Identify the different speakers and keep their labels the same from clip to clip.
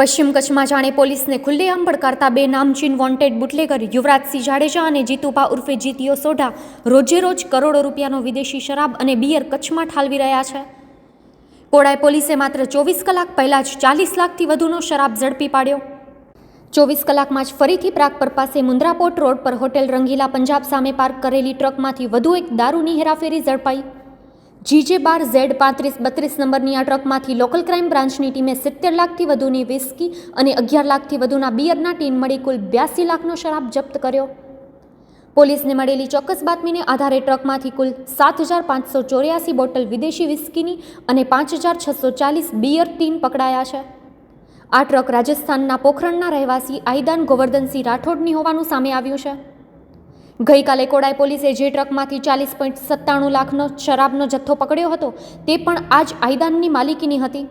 Speaker 1: પશ્ચિમ કચ્છમાં જાણે પોલીસને ખુલ્લેઆમ પડકારતા બે નામચીન વોન્ટેડ બુટલેગર યુવરાજસિંહ જાડેજા અને જીતુભા ઉર્ફે જીતીઓ સોઢા રોજે રોજ કરોડો રૂપિયાનો વિદેશી શરાબ અને બિયર કચ્છમાં ઠાલવી રહ્યા છે. કોડાય પોલીસે માત્ર ચોવીસ કલાક પહેલાં જ ચાલીસ લાખથી વધુનો શરાબ ઝડપી પાડ્યો. ચોવીસ કલાકમાં જ ફરીથી પ્રાગપર પાસે મુન્દ્રાપોર્ટ રોડ પર હોટેલ રંગીલા પંજાબ સામે પાર્ક કરેલી ટ્રકમાંથી વધુ એક દારૂની હેરાફેરી ઝડપાઈ. જીજે બાર ઝેડ પાંત્રીસ બત્રીસ નંબરની આ ટ્રકમાંથી લોકલ ક્રાઇમ બ્રાન્ચની ટીમે સિત્તેર લાખથી વધુની વિસ્કી અને અગિયાર લાખથી વધુના બિયરના ટીન મળી કુલ બ્યાસી લાખનો શરાબ જપ્ત કર્યો. પોલીસને મળેલી ચોક્કસ બાતમીને આધારે ટ્રકમાંથી કુલ સાત હજાર પાંચસો ચોર્યાસી બોટલ વિદેશી વિસ્કીની અને પાંચ હજાર છસો ચાલીસ બિયર ટીન પકડાયા છે. આ ટ્રક રાજસ્થાનના પોખરણના રહેવાસી આઈદાન ગોવર્ધનસિંહ રાઠોડની હોવાનું સામે આવ્યું છે. ગઈકાલે કોડાઈ પોલીસે જે ટ્રકમાંથી ચાલીસ પોઈન્ટ સત્તાણું લાખનો શરાબનો જથ્થો પકડ્યો હતો, તે પણ આ જ આયદાનની માલિકીની હતી.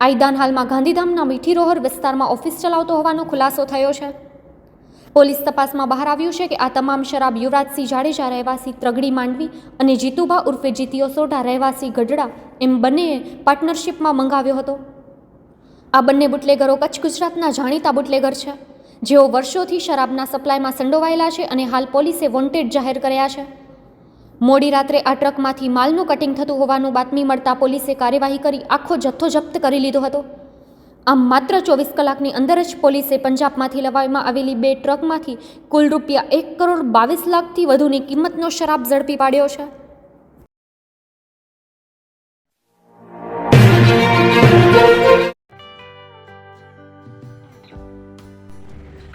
Speaker 1: આયદાન હાલમાં ગાંધીધામના મીઠીરોહર વિસ્તારમાં ઓફિસ ચલાવતો હોવાનો ખુલાસો થયો છે. પોલીસ તપાસમાં બહાર આવ્યું છે કે આ તમામ શરાબ યુવરાજસિંહ જાડેજા, રહેવાસી ત્રગડી માંડવી અને જીતુભા ઉર્ફે જીતીઓ સોઢા, રહેવાસી ગઢડા એમ બંનેએ પાર્ટનરશિપમાં મંગાવ્યો હતો. આ બંને બુટલેગરો કચ્છ ગુજરાતના જાણીતા બુટલેગર છે. જેઓ વર્ષોથી શરાબના સપ્લાયમાં સંડોવાયેલા છે અને હાલ પોલીસે વોન્ટેડ જાહેર કર્યા છે. મોડી રાત્રે આ ટ્રકમાંથી માલનું કટિંગ થતું હોવાનું બાતમી મળતા પોલીસે કાર્યવાહી કરી આખો જથ્થો જપ્ત કરી લીધો હતો. આમ માત્ર ચોવીસ કલાકની અંદર જ પોલીસે પંજાબમાંથી લવાવામાં આવેલી બે ટ્રકમાંથી કુલ રૂપિયા એક કરોડ બાવીસ લાખથી વધુની કિંમતનો શરાબ ઝડપી પાડ્યો છે.